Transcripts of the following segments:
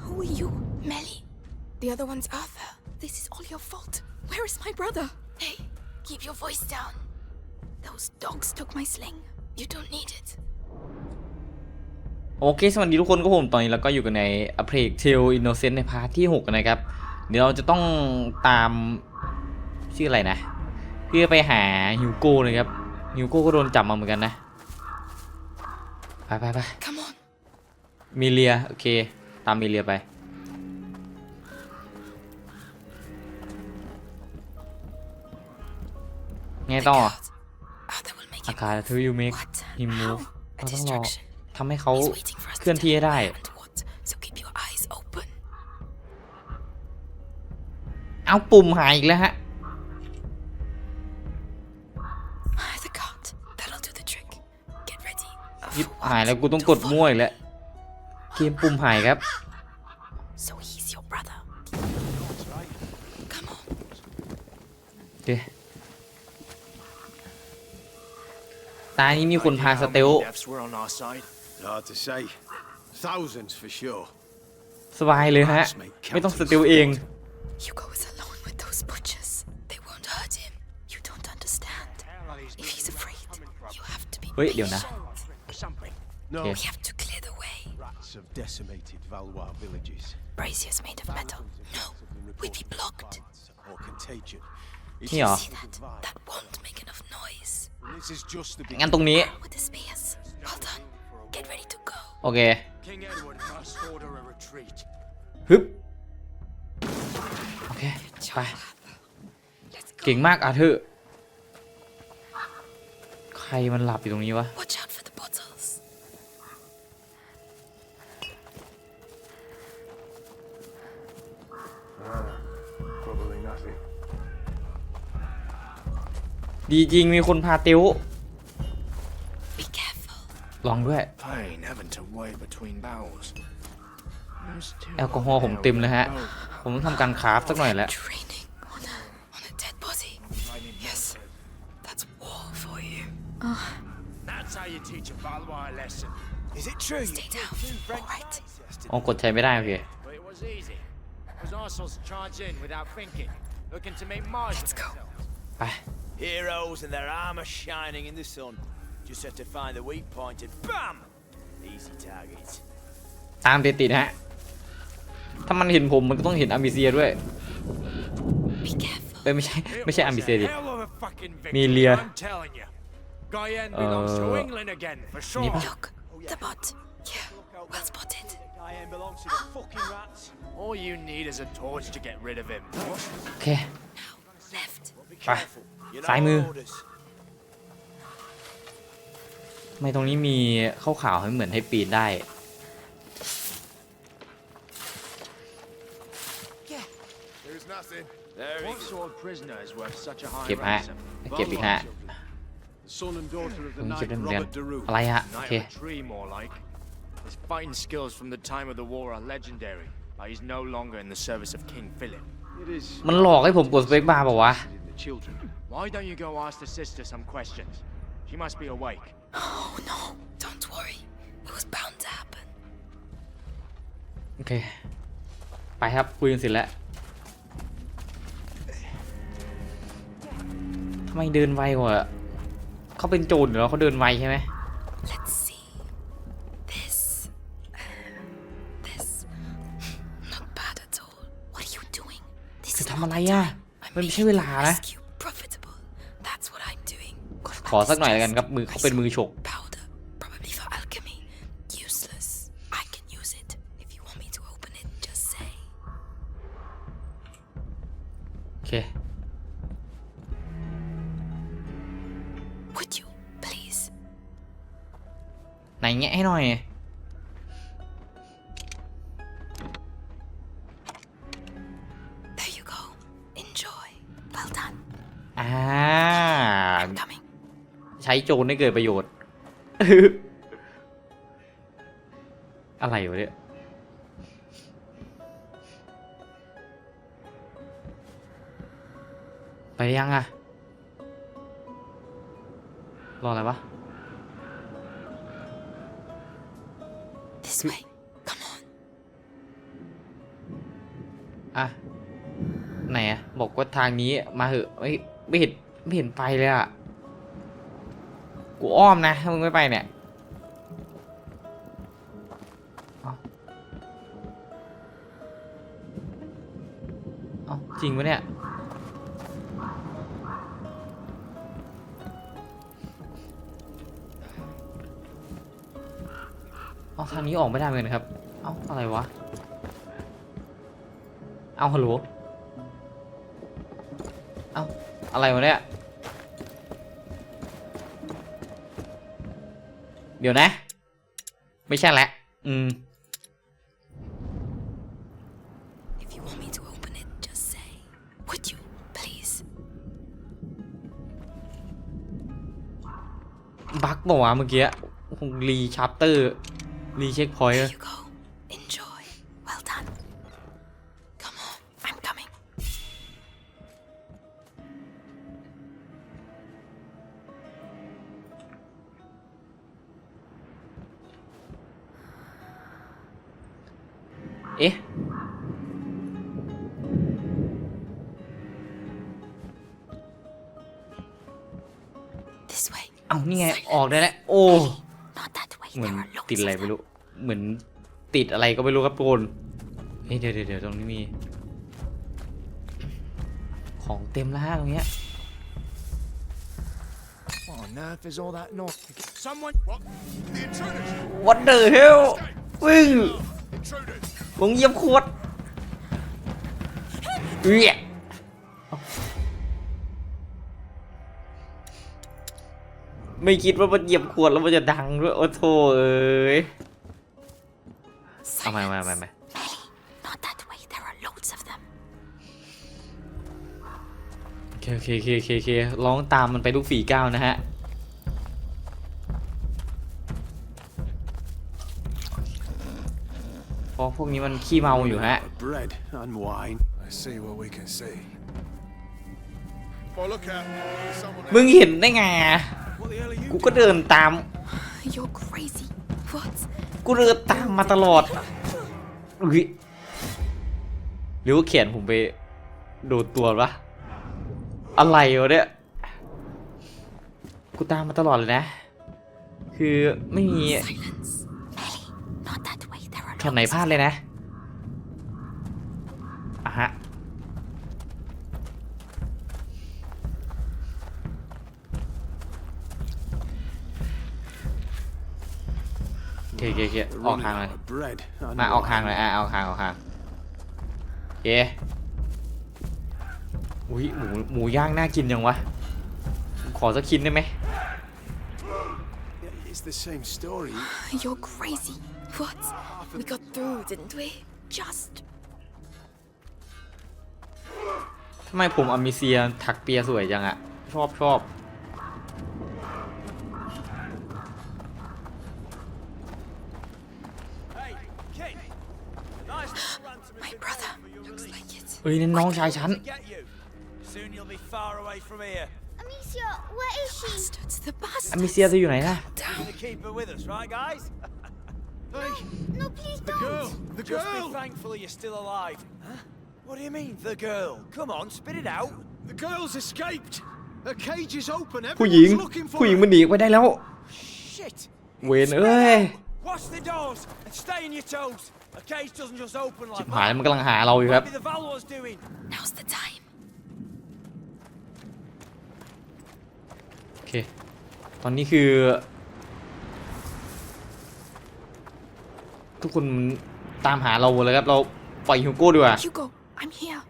Who are you? Melly. The other one's Arthur. This is all your fault. Where is my brother? Hey, keep your voice down. Those dogs took my sling. You don't need it. โอเคสวัสดีทุกคนก็ผมตอนนี้เราก็อยู่กันใน A p r e t a l Innocent ในพาร์ทที่6นะครับ เดี๋ยวเราจะต้องตามชื่ออะไรนะ เพื่อไปหาฮิวโก้นะครับ ฮิวโก้ก็โดนจับมาเหมือนกันนะไปไปไปมิเลียโอเคตามมิเลียไปไงต่ออาการท o y ยูม a ก e ิม m เราต้องรอทำให้เขาเคลื่อนที่ได้ เอาปุ่มหายอีกแล้วฮะหายแล้วกูต้องกดมั่วอีกแล้วเกมปุ่มหายครับตายนี่มีคนพาสเตลสบายเลยฮะไม่ต้องสเตลเองเฮ้ยเดี๋ยวนะ No. We have to clear the way. Rats have decimated Valois villages. Braziers made of metal. No, we'd be blocked. Or contagion. you See that? That won't make enough noise. This is just the beginning. With the spears. Well done. Get ready to go. Okay. King Edward must order a retreat. ฮึบโอเคไป Let's go. เก่งมากอาเธอร์ใครมันหลับอยู่ตรงนี้วะ Watch ีจริงมีคนพาติ้วลองด้วยแอลกอฮอล์ผมเต็มเลยฮะ ผมต้องทำการคราฟสักหน่อยแล้วโอ้กดใช้ไม่ได้โอเคไป Heroes and their armor shining in the sun. Just have to find the weak point and BAM! Easy target. ตามติดติดฮะถ้ามันเห็นผมมันก็ต้องเห็นอามิเซียด้วยเอ้ยไม่ใช่ไม่ใช่อามิเซียดิมีเลียเออ p ี Look, the bot. Yeah, well spotted. d i a n belongs to the fucking rats. All you need is a torch to get rid of him. Be โอเค Left. careful. ซ้ายมือ ไม่ตรงนี้มีข้าขาวให้เหมือนให้ปีนได้ เก็บฮะ เก็บอีกฮะมึงเก็บเรมือนอะไรฮะโอเคเตรียมลค์ His fighting skills from the time of the war are legendary but he's no l o n g มันหลอกให้ผมกดสเปกบาร์ป่าวะ children. Why don't you go ask the sister some questions? She must be awake. Oh no, don't worry. It was bound to happen. โอเคไปครับคุยกันเสร็จแล้วทำไมเดินไวกว่าเขาเป็นโจรหรือเขาเดินไวใช่ไหม e a h จะทำอะไรอ่ะมันไม่ใช่เวลานะ ขอสักหน่อยกันครับ มือเขาเป็นมือฉกไหนแงะให้หน่อยใช้โจรให้เกิดประโยชน์อะไรวะเนี่ยไปยังอะรออะไรวะ This way Come on อะไหนอะบอกว่าทางนี้มาเหอะไม่ไม่เห็นไม่เห็นไปเลยอะูอ้อมนะถ้ามึงไม่ไปเนี่ย เอาจริงปะเนี่ย เอาทางนี้ออกไม่ได้เหมือนกันครับ เอาอะไรวะ เอาฮัลโหลเอาอะไรวะเนี่ยเดี๋ยวนะไม่ใช่ละอืมบักบอกว่าเมื่อกี้รีชาร์เตอร์รีเช็คพอยต์เอานี่ไงออกได้แล้วโอ้เหมือนติดอะไรไม่รู้เหมือนติดอะไรก็ไม่รู้ครับทุกคนเฮ้ยเดี๋ยวเดี๋ยวตรงนี้มีของเต็มแล้วฮะตรงเนี้ย What the hell วิ่งวงเยี่ยมขวดเนี่ยไม่คิดว่ามันเหยียบขวดแล้วมันจะดังด้วย โอ้โธเอ้ยเอามามามามาโอเคโอเคโอเคโอเคอร้องตามมันไปทุกฝีก้าวนะฮะเพราะพวกนี้มันขี้เมาอยู่ฮะ Bread and wine. I see what we can see. มึงเห็นได้ไงอะกูก็เดินตาม กูเดินตามมาตลอดอุยหรือว่าเขียนผมไป โดนตัวปะอะไรวะเนี่ย กูตามมาตลอดเลยนะ คือไม่มี s ช็อตไหนพลาดเลยนะเคโอเคออกทางเลย มาออกทางเลยอ่ะออกทางออกทางเคอุ้ยหมูหมูย่างน่ากินยังวะ ขอสักชิ้นได้ไหม It's the same story. You're crazy. What? We got through, didn't we? Just. ทำไมผมอเมเซียถักเปียสวยจังอะชอบชอบเอ้ยนั่นน้องชายฉัน Soon you'll be far away from here. Amicia, where is she? Bastards, the อ bastards. มิเซียจะอยู่ไหนล่ะ Down. You keep her with us, right, guys? No, please don't. the Just be thankful you're still alive. Huh? What do you mean, the girl? Come on, spit it out. The girl's escaped. Her cage is open. ผู้หญิง Everyone's looking for ผู้หญิง her. มันหนีออกไปได้แล้ว Shit. เวนเอ้ย Spit Watch the doors and stay on your toes. A cage doesn't just open ชิ like บหาย that. มันกำลังหาเราอยู่ครับ Maybe the Valor's doing. Now's the time. โอเคตอนนี้คือ ทุกคนตามหาเราหมดเลยครับ เราปล่อยฮิวโก้ดีกว่า Hugo, I'm here.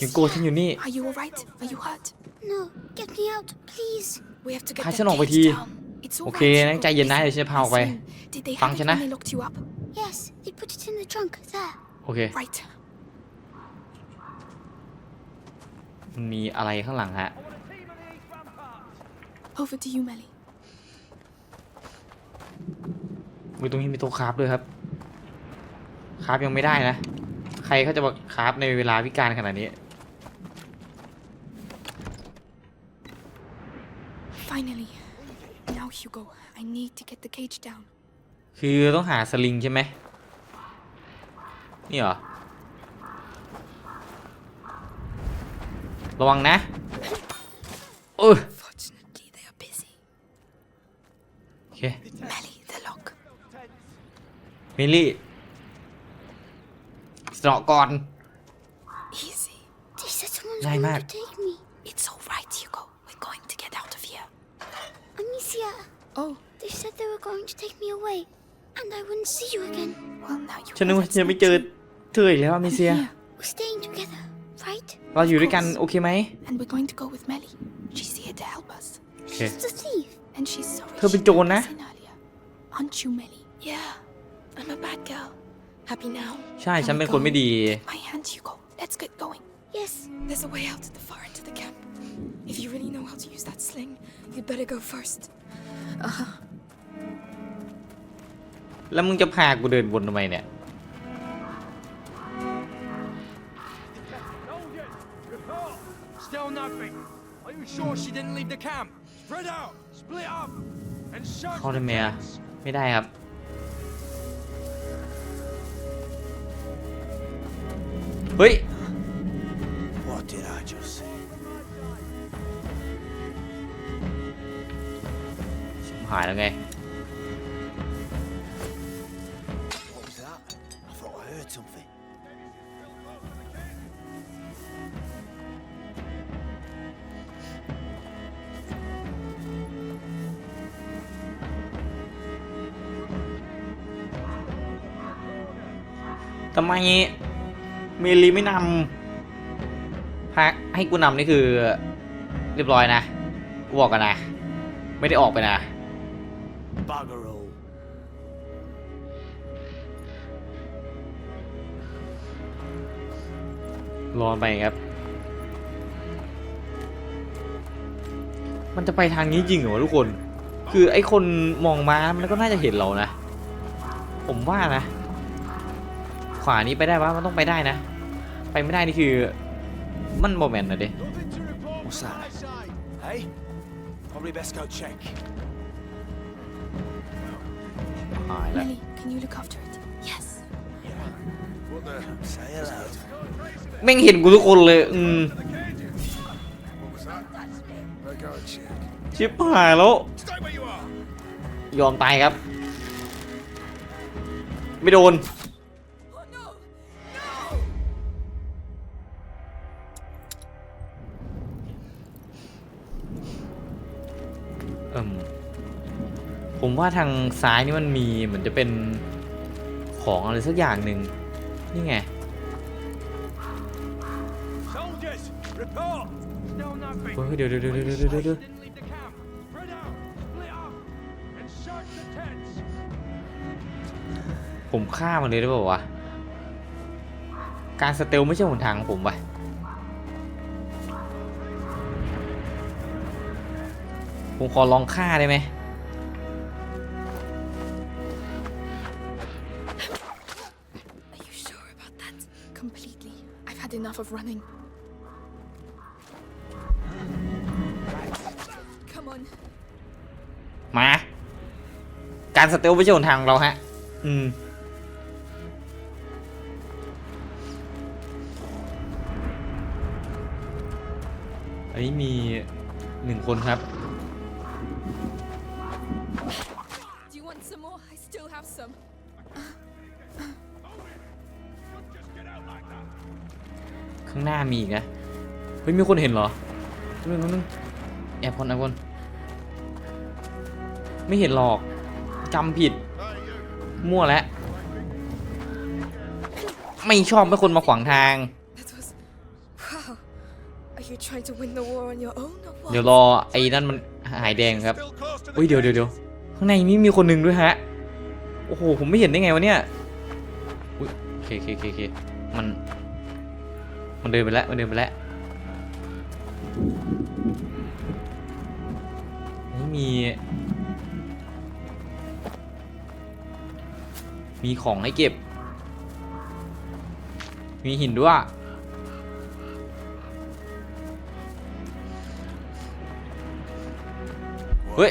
ฮิวโก้ฉันอยู่นี่ Are you alright? Are you hurt? No, get me out, please. We have to get Hai sẽ nổ the vậy thì- cage down. โอเคนะใจเย็นนะเดี๋ยวฉันหมพาออกไปฟังฉันนะโอเคมีอะไรข้างหลังฮะ Over to you Melly มอตรงนี้มีโตัวคราฟด้วยครับคราฟยังไม่ได้นะใครเขาจะมาคราฟในเวลาวิกาลขนาดนี้ Finally Hugo. I need to get the cage down. คือต้องหาสลิงใช่ไหมนี่เหรอ ระวังนะโอ้ย Fortunately, they are busy. โอเค Melly, the lock. มิลลี่สนอก่อน Easy. ง่ายมาก They Oh. They said they were going to take me away, and I wouldn't see you again. Well, now you ฉันนึกว่าจะไม่เจอเธออีกแล้วอเมเซีย We're staying together, right? เราอยู่ด้วยกันโอเคไหม And we're going to go with Melly. She's here to help us. She's a thief. And she's sorry เธอเป็นโจรนะ she didn't earlier. Aren't you, Melly? Yeah, I'm a bad girl. Happy now. ใช่ฉันเป็นคนไม่ดี My hand, Hugo. Let's get going. Yes, There's a way out at the far end of the camp. If you really know how to use that sling, you'd better go first. Uh huh. แล้วมึงจะพากูเดินวนทำไมเนี่ย Still nothing. Are you sure she didn't leave the camp? Spread out, split up, and search. เข้าได้ไหมอะไม่ได้ครับ เฮ้ย What did I just say? หายแล้วไงทำไมเมลีไม่นำฮะให้กูนำนี่คือเรียบร้อยนะ กูบอกกันนะ ไม่ได้ออกไปนะ Bugger all. รอนไปครับ มันจะไปทางนี้จริงเหรอทุกคน คือไอ้คนมองมามันก็น่าจะเห็นเรานะ ผมว่านะ ขวานี้ไปได้ปะมันต้องไปได้นะ ไปไม่ได้นี่คือมันโมเมนต์นะเด้อายแล้วแม่งเห็นกูทุกคนเลยอืมชิบหายแล้วยอมตายครับ ไม่โดนมว่าทางซ้ายนี่มันมีเหมือนจะเป็นของอะไรสักอย่างหนึ่งนี่ไงเฮ้ยเดี๋ยวเดี๋ยวเดี๋ยวเดี๋ยวเดี๋ยวผมฆ่ามันเลยได้ป่าวะการสเตลไม่ใช่หนทางของผมไปผมขอลองฆ่าได้ไหม had enough of running. Come on. มาการสเตลไปโจนทางเราฮะอืมอันนี้มีหนึ่งคนครับอข้างหน้ามีอีกนะ เฮ้ยมีคนเห็นเหรอนึงนึงแอบคนแอบคน ไม่เห็นหรอกจำผิด มั่วแล้วไม่ชอบให้คนมาขวางทาง เดี๋ยวรอไอ้นั่นมันหายแดงครับอุ้ยเดี๋ยวเดี๋ยวเดี๋ยวข้างในนี้มีคนหนึ่งด้วยฮะ โอ้โหผมไม่เห็นได้ไงวะเนี่ยอุ้ยโอเคโอเคโอเคมันมันเดินไปแล้วมันเดินไปแล้ว ไม่มี มีของให้เก็บ มีหินด้วย เฮ้ย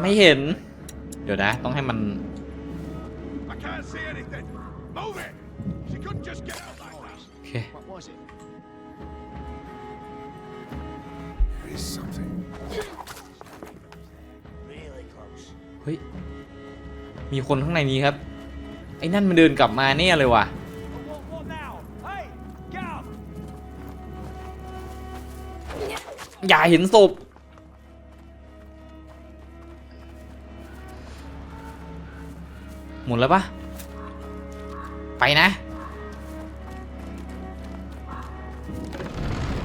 ไม่เห็น เดี๋ยวนะต้องให้มัน I can't see anything. Move it! เฮ้ยมีคนข้างในนี้ครับไอ้นั่นมันเดินกลับมาเนี่ยเลยว่ะอย่าเห็นศพหมดแล้วปะ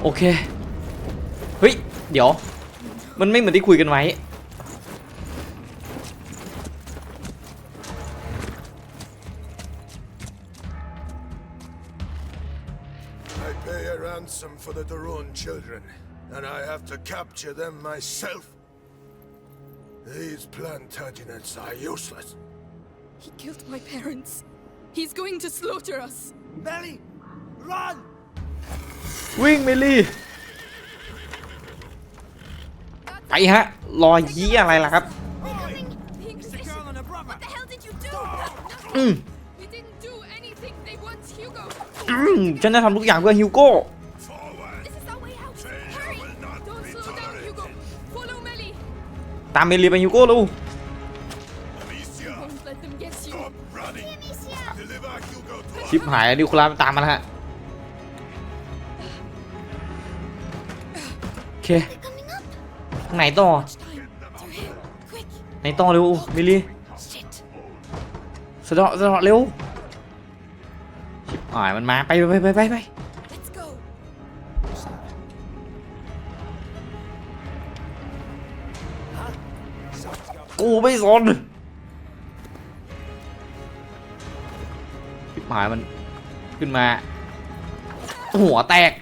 โอเคเฮ้ยเดี๋ยว I pay a ransom for the Daron children, and I have to capture them myself. These Plantagenets are useless. He killed my parents. He's going to slaughter us. Melly, run! วิ่งเมลี่ไปฮะรอยี้อะไรล่ะครับอืมอืมฉันจะทำทุกอย่างเพื่อฮิวโก้ตามเมลีไปฮิวโก้ลูชิปหายดิวคลาตามมาแล้วฮะคทางไหนต่อไหนต่อเร็วบิลลี่สะเดาะสะเดาะเร็วชิบหายมันมาไปไปไปไปไปกูไม่สนชิบหายมันขึ้นมา หัวแตก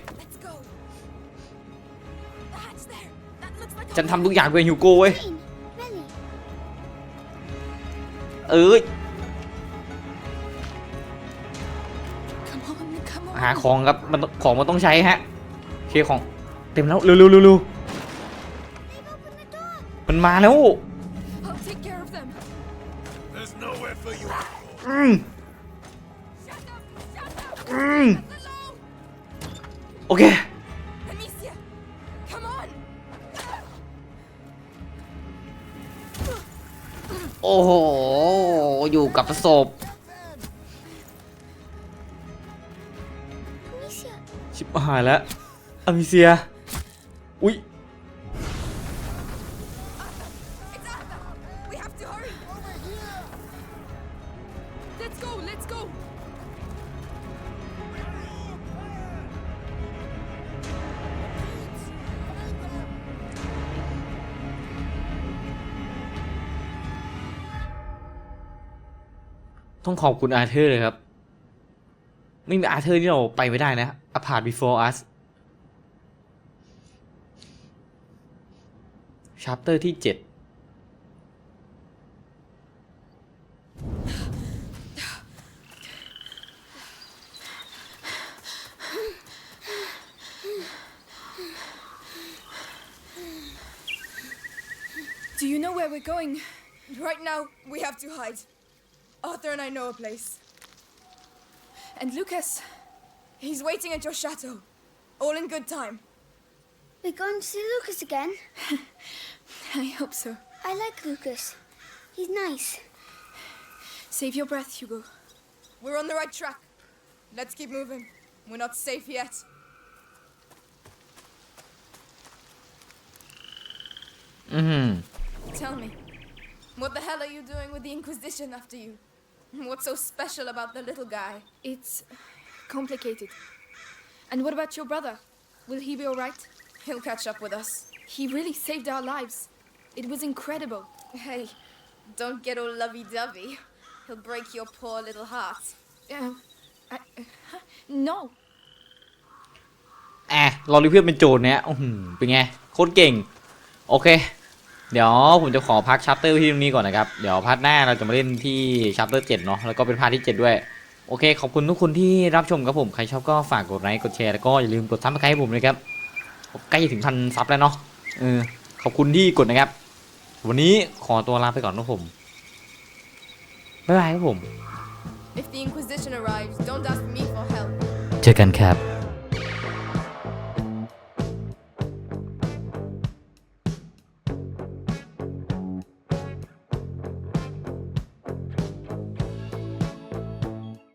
ฉันทำทุกอย่างเพื่อฮิวโก้เว้ยเอยหาของครับ มันของมันต้องใช้ฮะเคของเต็มแล้วเร็วเร็วเร็วมันมาแล้วโอเคอยู่กับศพชิบหายแล้วอมิเซียอุ๊ยต้องขอบคุณอาร์เธอร์เลยครับ ไม่มีอาร์เธอร์ที่เราไปไม่ได้นะอพาร์ตบีฟอร์อัสชัปเตอร์ที่เจ็ด Do you know where we're going? Right now, we have to hide. Arthur and I know a place. And Lucas, he's waiting at your chateau. All in good time. We're going to see Lucas again? I hope so. I like Lucas. He's nice. Save your breath, Hugo. We're on the right track. Let's keep moving. We're not safe yet. Mm-hmm. Tell me, what the hell are you doing with the Inquisition after you? What's so special about the little guy? It's complicated. And what about your brother? Will he be alright? He'll catch up with us. He really saved our lives. It was incredible. Hey, don't get all lovey dovey. He'll break your poor little heart. Uh, I, uh, no. อ่ะเรารีวิวเป็นโจรเนี่ยเป็นไงโคตรเก่งโอเคเดี๋ยวผมจะขอพักชัปเตอร์ที่ตรงนี้ก่อนนะครับเดี๋ยวพาร์ทหน้าเราจะมาเล่นที่ชัปเตอร์เจ็ดเนาะแล้วก็เป็นพาร์ทที่เจ็ดด้วย โอเคขอบคุณทุกคนที่รับชมครับผม ใครชอบก็ฝากกดไลค์กดแชร์แล้วก็อย่าลืมกดซับสไครต์ให้ผมเลยครับใกล้จะถึงพันซับแล้วเนาะเออขอบคุณที่กดนะครับ วันนี้ขอตัวลาไปก่อนนะผมบ๊ายบายครับผมเจอกันครับ